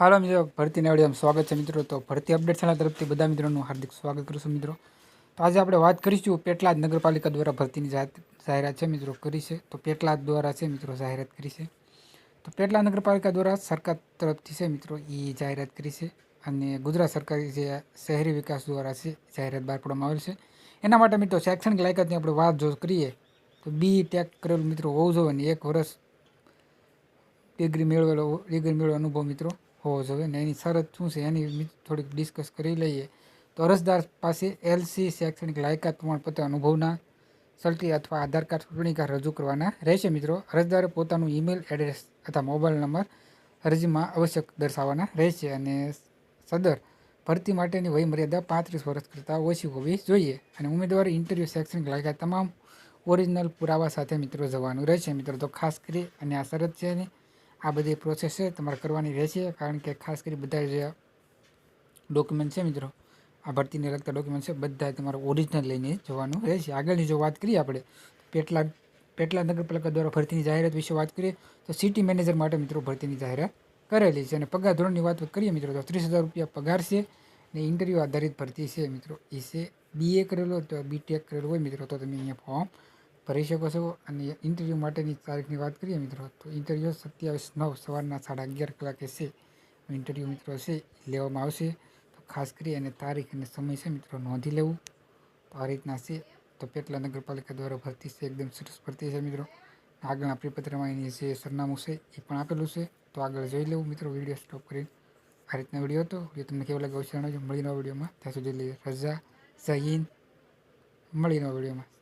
હાલો મિત્રો, ભરતી વિડીયોમાં સ્વાગત છે મિત્રો. તો ભરતી અપડેટ ચેનલ તરફથી બધા મિત્રોનું હાર્દિક સ્વાગત કરું છું મિત્રો. તો આજે આપણે વાત કરીશું પેટલાદ નગરપાલિકા દ્વારા ભરતીની જાહેર- જાહેરાત છે મિત્રો કરી છે. તો પેટલાદ દ્વારા છે મિત્રો જાહેરાત કરી છે. તો પેટલાદ નગરપાલિકા દ્વારા સરકાર તરફથી છે મિત્રો એ જાહેરાત કરી છે. અને ગુજરાત સરકારી જે શહેરી વિકાસ દ્વારા છે, જાહેરાત બહાર પાડવામાં આવેલ છે. એના માટે મિત્રો શૈક્ષણિક લાયકાતની આપણે વાત જો કરીએ, તો બી ટેક કરેલું મિત્રો હોવું જોઈએ અને એક વર્ષ ડિગ્રી મેળવેલો ડિગ્રી મેળવેલો અનુભવ મિત્રો હોવો જોઈએ ને એની શરત શું છે એની થોડીક ડિસ્કસ કરી લઈએ. તો અરજદાર પાસે એલસી શૈક્ષણિક લાયકાત પ્રમાણપત્ર અનુભવના સલટી અથવા આધાર કાર્ડ ચૂંટણી કાર્ડ રજૂ કરવાના રહેશે મિત્રો. અરજદારે પોતાનું ઈમેલ એડ્રેસ અથવા મોબાઈલ નંબર અરજીમાં આવશ્યક દર્શાવવાના રહેશે અને સદર ભરતી માટેની વયમર્યાદા પાંત્રીસ વર્ષ કરતાં ઓછી હોવી જોઈએ અને ઉમેદવારે ઇન્ટરવ્યૂ શૈક્ષણિક લાયકાત તમામ ઓરિજિનલ પુરાવા સાથે મિત્રો જવાનું રહેશે મિત્રો. તો ખાસ કરી અને આ શરત છે ને આ બધી પ્રોસેસ છે તમારે કરવાની રહેશે, કારણ કે ખાસ કરી બધા જે ડોક્યુમેન્ટ છે મિત્રો, આ ભરતીને લગતા ડોક્યુમેન્ટ છે બધા તમારે ઓરિજિનલ લઈને જવાનું રહેશે. આગળની જો વાત કરીએ આપણે પેટલા પેટલા નગરપાલિકા દ્વારા ભરતીની જાહેરાત વિશે વાત કરીએ, તો સિટી મેનેજર માટે મિત્રો ભરતીની જાહેરાત કરેલી છે. અને પગાર ધોરણની વાત કરીએ મિત્રો, તો ત્રીસ હજાર રૂપિયા પગાર છે ને ઇન્ટરવ્યૂ આધારિત ભરતી છે મિત્રો. એ છે બીએ કરેલો, તો બીટેક કરેલો હોય મિત્રો, તો તમે અહીંયા ફોર્મ ભરી શકો છો. અને ઇન્ટરવ્યૂ માટેની તારીખની વાત કરીએ મિત્રો, તો ઇન્ટરવ્યૂ સત્યાવીસ નવ સવારના સાડા અગિયાર કલાકે છે. ઇન્ટરવ્યૂ મિત્રો છે લેવામાં આવશે. તો ખાસ કરી અને તારીખ અને સમય છે મિત્રો નોંધી લેવું. તો આ રીતના છે. તો પેટલા નગરપાલિકા દ્વારા ભરતી છે. એકદમ સરસ ભરતી છે મિત્રો. આગળના પ્રપત્રમાં એની જે સરનામું છે એ પણ આપેલું છે. તો આગળ જોઈ લેવું મિત્રો, વીડિયો સ્ટોપ કરીને. આ રીતના વીડિયો હતો. વીડિયો તમને કેવો લાગે છે જણાવજો. મળી વિડીયોમાં. ત્યાં સુધી રજા. જય હિન્દ. મળી વિડીયોમાં.